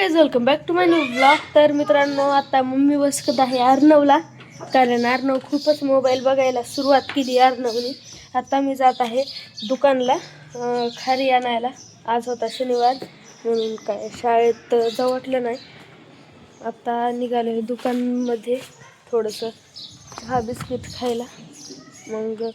Guys welcome back to my new blog तर मित्रांनो आता मम्मी बसकत आहे अर्णवला. कारण अर्णव खूपच मोबाईल बघायला सुरुवात केली अर्णवने. आता मी जात आहे दुकानला खारी आणायला. आज होता शनिवार म्हणून काय शाळेत जाऊ वाटलं नाही. आता निघालो आहे दुकानमध्ये थोडंसं चहा बिस्किट खायला. मग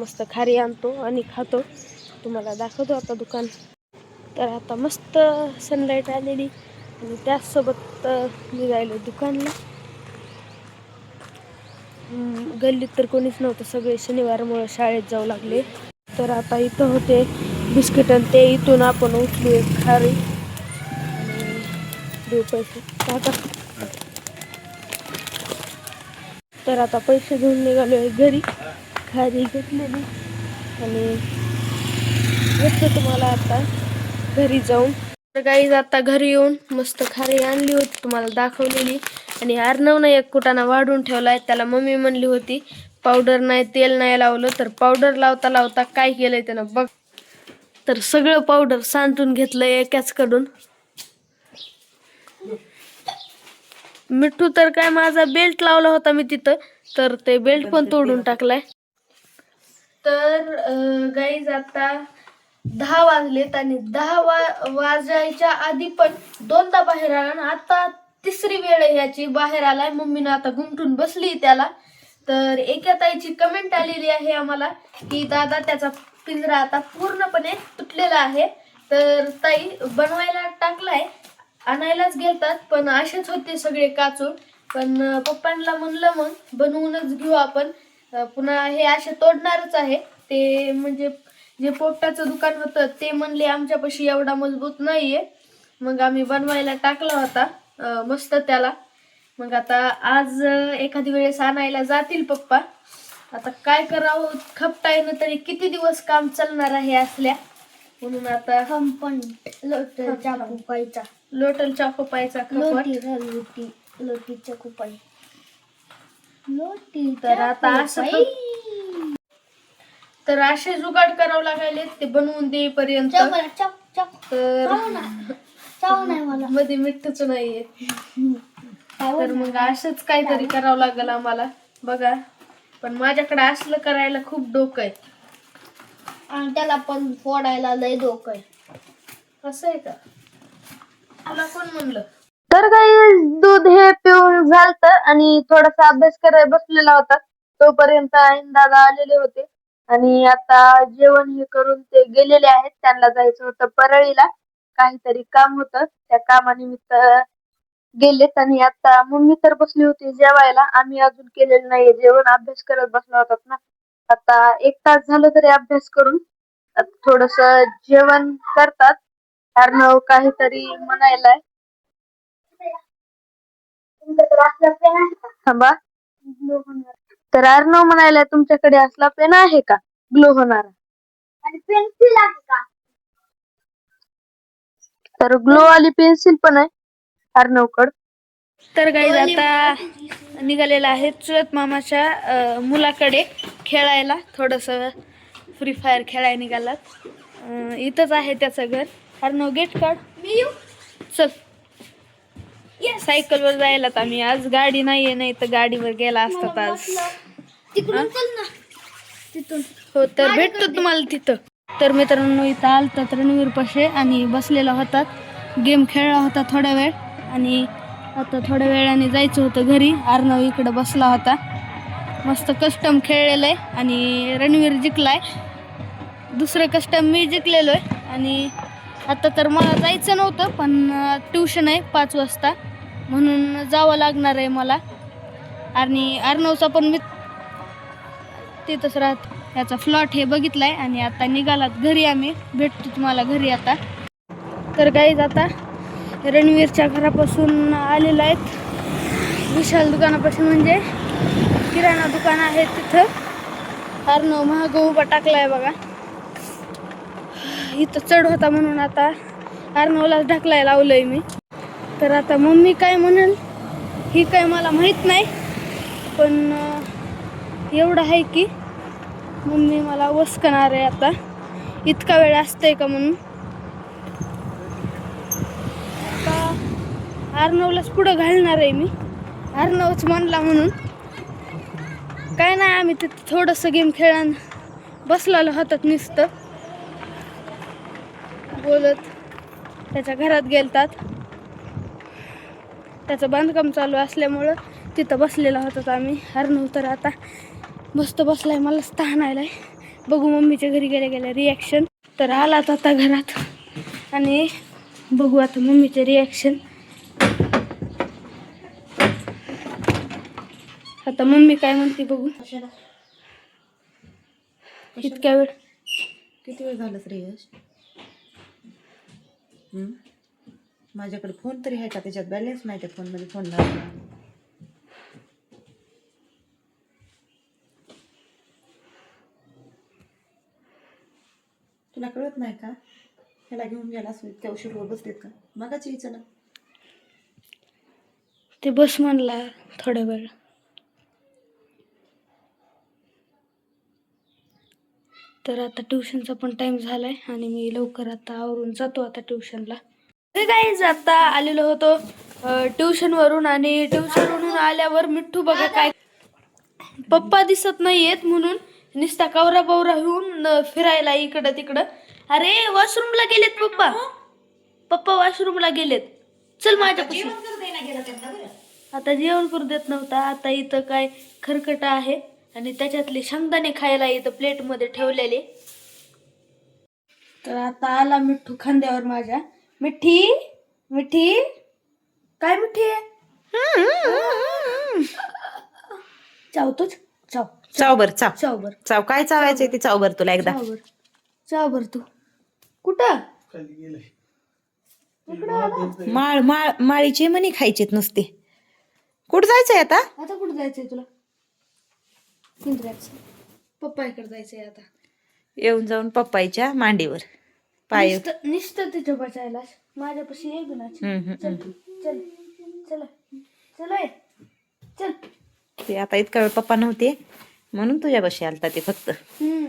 मस्त खारी आणतो आणि खातो. तुम्हाला दाखवतो आता दुकान. तर आता मस्त सनलाईट आलेली आणि त्याचसोबत मी जायलो दुकानला. गल्लीत तर कोणीच नव्हतं. सगळे शनिवारमुळं शाळेत जाऊ लागले. तर आता इथं होते बिस्किट आणि ते इथून आपण उठलो एक खारी. आणि देऊ पैसे. तर आता पैसे घेऊन निघालो आहे घरी. खारी घेतलेली. आणि येतो तुम्हाला आता. घरी जाऊन. तर गाईज आता घरी येऊन मस्त खारी आणली होती तुम्हाला दाखवलेली. आणि अर्णवनं एक कुटाना वाढून ठेवलाय त्याला मम्मी म्हणली होती पावडर नाही तेल नाही लावलं. तर पावडर लावता लावता काय केलंय त्यानं? बघ. तर सगळं पावडर सांडून घेतलंय एकाच कडून मिठू तर काय माझा बेल्ट लावला होता मी तिथं तर ते बेल्ट पण तोडून टाकलाय. तर गाईज आता दहा वाजलेत आणि दहा वा वाजायच्या आधी पण दोनदा बाहेर आला ना आता तिसरी वेळ ह्याची याची. बाहेर आलाय मम्मीनं आता गुमटून बसली त्याला. तर एका ताईची कमेंट आलेली आहे आम्हाला की दादा त्याचा पिंजरा आता पूर्णपणे तुटलेला आहे. तर ताई बनवायला टाकलाय आणायलाच गेलतात पण असेच होते सगळे काचून. पण पप्पांना म्हणलं मग बनवूनच घेऊ आपण. पुन्हा हे असे तोडणारच आहे. ते म्हणजे जे पोपटाचं दुकान होतं ते म्हणले आमच्यापाशी एवढा मजबूत नाहीये. मग आम्ही बनवायला टाकला होता मस्त त्याला. मग आता आज एखादी वेळेस आणायला जातील पप्पा. आता काय करावं खपटायनं तरी किती दिवस काम चालणार आहे असल्या. म्हणून आता कंपनी लोटलच्या कुपाईचा लोटलच्या खोपायचा खपट लोटी रे लोटी लोटीच्या कुपाई. लोटी तर आता असं तर असे जुगाड करावं लागायले ते बनवून देईपर्यंत. चक चक चक तर चाव ना चाव नाही मला. मध्ये मिठच नाहीये. काय तर मग असंच काहीतरी करावं लागेल आम्हाला. बघा पण माझ्याकडे असलं करायला खूप डोकं आहे. आणि त्याला पण फोडायला लय डोकं आहे. असं आहे का? तुला कोण म्हणलं? तर काही दूध हे पिऊन झालत आणि थोडासा अभ्यास करायला बसलेला होता. तोपर्यंत दादा आलेले होते. आणि आता जेवण हे करून ते गेलेले आहेत. त्यांना जायचं होतं परळीला. काहीतरी काम होतं. त्या कामानिमित्त गेलेत आणि आता मम्मी तर बसली होती जेवायला. आम्ही अजून केलेलं नाहीये जेवण. अभ्यास करत बसलो होतात ना. आता एक तास झालं तरी अभ्यास करून. थोडस जेवण करतात. अर्णव काहीतरी म्हणायलाय. थांबा. तर अर्णव म्हणायलाय तुमच्याकडे असला पेन आहे का? ग्लो होणारा. आणि पेन्सिल आहे का? तर ग्लो वाली पेन्सिल पण आहे अर्णवकड. तर काही आता निघालेला आहे चुलत मामाच्या अं, मुलाकडे खेळायला. थोडस फ्री फायर खेळायला निघालात. अं, इथंच आहे त्याचं घर. अर्णव गेट काढ मी येऊ? चल. सायकलवर जायला आम्ही. आज गाडी नाहीये नाही तर गाडीवर गेला असतात आज तिकडून चल ना. तिथून. हो तर भेटतो तुम्हाला तिथं. तर मित्रांनो इथं आलतात रणवीर पाशे आणि बसलेला होतात गेम खेळला होता थोड्या वेळ आणि आता थोड्या वेळाने जायचं होतं घरी. अर्णव इकडं बसला होता. मस्त कस्टम खेळलेलं आहे आणि रणवीर जिंकलाय. दुसरं कस्टम मी जिंकलेलो आहे आणि आता तर मला जायचं नव्हतं पण ट्युशन आहे पाच वाजता. म्हणून जावं लागणार आहे मला. आणि अर्णवचा पण मी तिथंच राहत. याचा फ्लॉट हे बघितला आहे आणि आता निघालात घरी आम्ही. भेटतो तुम्हाला घरी आता. तर काहीच आता रणवीरच्या घरापासून आलेला आहेत विशाल दुकानापासून म्हणजे किराणा दुकान आहे तिथं. अर्णव महाग उभा टाकलाय बघा. इथं चढ होता म्हणून आता अर्णवलाच ढकलाय लावलंय मी. तर आता मम्मी काय म्हणेल? ही काय मला माहीत नाही पण एवढं आहे की मम्मी मला वसकणार आहे आता. इतका वेळ असतंय का म्हणून? आता आरनवलाच पुढं घालणार आहे मी. आरनवच म्हणला म्हणून. काय नाही आम्ही तिथं थोडंसं गेम खेळा बसलेलो हातात नुसतं. बोलत त्याच्या घरात गेलतात. त्याचं बांधकाम चालू असल्यामुळं तिथं बसलेला होतात आम्ही. अर्णव तर आता मस्त बसलाय मला तहान आलाय. बघू मम्मीच्या घरी गेल्या गेल्या रिॲक्शन तर आलात आता घरात. आणि बघू आता मम्मीचे रिॲक्शन आता मम्मी काय म्हणते बघू. इतक्या वेळ किती वेळ झालं रे यश? माझ्याकडे फोन तरी आहे का? त्याच्यात बॅलन्स नाही त्या फोनमध्ये फोन लागला तुला कळत नाही का? ह्याला घेऊन गेला असं इतक्या उशीर बसलेत का? मगाच यायचं ना? ते बस म्हणला थोड्या वेळ. तर आता ट्युशनचा पण टाईम झालाय आणि मी लवकर आता आवरून जातो आता ट्युशनला काय आता आलेलो होतो ट्युशन वरून आणि ट्युशन वरून आल्यावर मिठ्ठू बघा काय पप्पा दिसत नाहीयेत म्हणून नुसता कवरा बवरा घेऊन अं, फिरायला इकडं तिकडं. अरे वॉशरूमला गेलेत पप्पा. पप्पा वॉशरूमला गेलेत. चल माझ्यापाशी. आता जेवण करू देत नव्हता. आता इथं काय खरकट आहे. आणि त्याच्यातले शेंगदाणे खायला इथं प्लेटमध्ये ठेवलेले. तर आता आला मिठ्ठू खांद्यावर माझ्या. मिठी? मिठी? काय मिठी आहे? चावतोच. चाव. चाव बर चाव. चाव बर चाव. काय चावायचंय ते चाव बर तुला एकदा? चाव बर चाव बर तू कुठं माळ माळ माळीचे मनी खायचेत नुसते. कुठं जायचंय आता? आता कुठं जायचंय तुला? पिंजऱ्याचं पप्पाकडे जायचंय आता. येऊन जाऊन पप्पाईच्या मांडीवर. पाय. नुसतं नुसतं तिथं बसायला माझ्यापाशी ये गुणाच. हम्म, हम्म, चल चल चल चल ये. चल. ते आता इतका वेळ पप्पा नव्हते म्हणून तुझ्या बशी आलता ते फक्त. हम्म.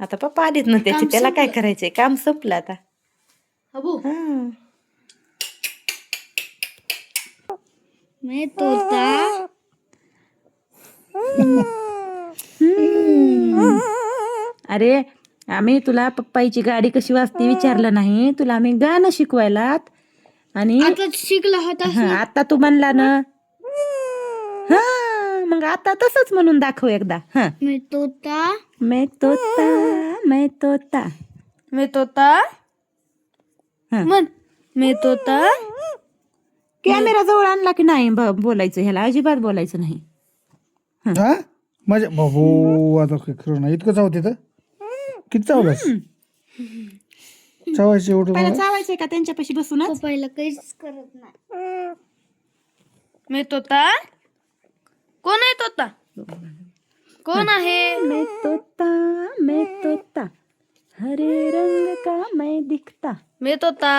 आता पप्पा आलीत ना त्याची काम त्याला काय संपलं. करायचंय? काम संपलं आता. अबू. हा. मी तोता. अरे आम्ही तुला पप्पाईची गाडी कशी वाजते विचारलं नाही. तुला आम्ही गाणं शिकवायलात. आणि आता शिकला होता हा, आता तू म्हणला ना. हा मग आता तसंच म्हणून दाखव एकदा. हा. मी तोता मैं तोता मैं तोता मी तोता हा. म्हण. मी तोता कॅमेरा जवळ आणला की नाही ब- बोलायचं ह्याला? अजिबात बोलायचं नाही. हा. माझ्या बाबू आता खरं नाही. इतकं चावते तर. किती चावलास चावायचं एवढं पहिला मला? चावायचंय का त्यांच्यापाशी बसूनच? पप्पाला काहीच करत नाही. मी तोता कोण आहे तोता? कोण आहे? मैं तोता मैं तोता हरे रंग का मैं दिखता? मी तोता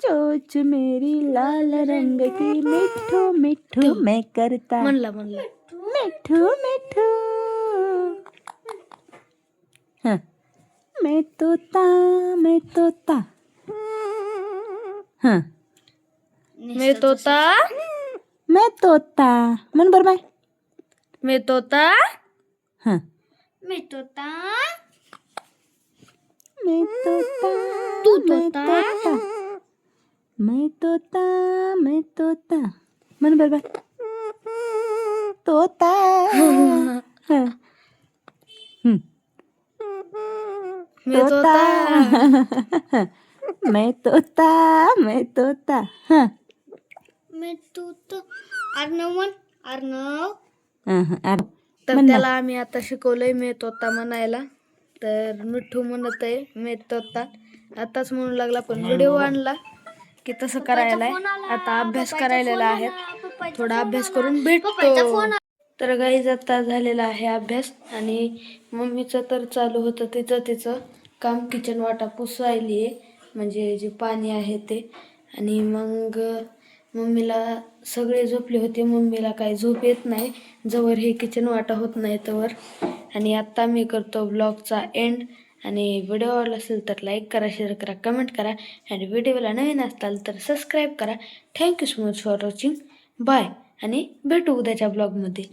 चोच मेरी लाल रंग की मिठू मिठू मैं करता। म्हणला म्हणला. मिठू मिठू। हाँ. मैं तोता मैं तोता हाँ. मी तोता मैं तोता मन बर बाय. मी तोता हाँ. मी तोता मैं तोता तू मैं तोता? तोता मैं तोता मैं तोता मन बर बाय. तोता. हाँ. हम्म. मी तोता मैं तोता मैं तोता हाँ. मी तोता अर्णव म्हण अर्णव हाँ, हाँ. अरे, तर. त्याला आम्ही आता शिकवलंय मी तोता म्हणायला. तर मिठू म्हणत आहे मी तोता आताच म्हणू लागला पण व्हिडिओ आणला की तसं करायला आहे. आता अभ्यास करायला आहे थोडा अभ्यास करून भेटतो. तर गाईज आत्ता झालेला आहे अभ्यास आणि मम्मीचं तर चालू होतं तिचं तिचं काम किचन वाटा पुसायली आहे. म्हणजे जे पाणी आहे ते. आणि मग मम्मीला सगळे झोपले होते. मम्मीला काही झोप येत नाही. जवळ हे किचन वाटा होत नाही तवर. आणि आत्ता मी करतो ब्लॉगचा एंड आणि व्हिडिओ आवडला असेल तर लाईक करा शेअर करा कमेंट करा. आणि व्हिडिओला नवीन असताल तर सबस्क्राईब करा. Thank you so much for watching bye आणि भेटू उद्याच्या ब्लॉगमध्ये